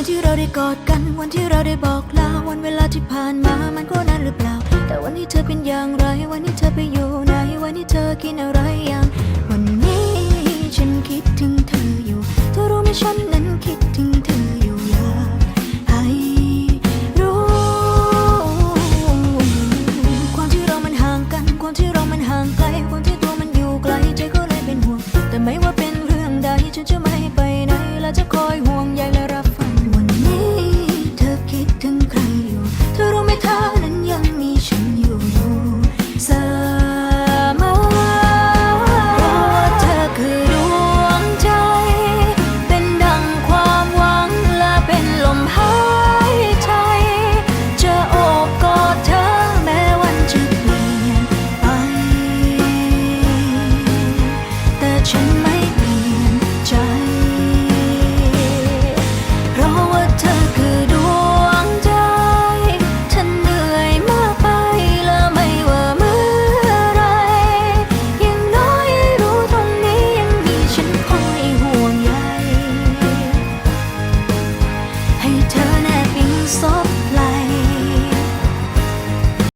วันที่เราได้กอดกัน วันที่เราได้บอกลา วันเวลาที่ผ่านมา มันก็นานหรือเปล่า แต่วันนี้เธอเป็นอย่างไร วันนี้เธอไปอยู่ไหน วันนี้เธอกินอะไรอย่าง วันนี้ฉันคิดถึงเธออยู่ เธอรู้ไหมฉันนั้นคิดถึงเธออยู่อยากให้รู้ ความที่เรามันห่างกัน ความที่เรามันห่างไกล ความที่ตัวมันอยู่ไกลใจก็ 全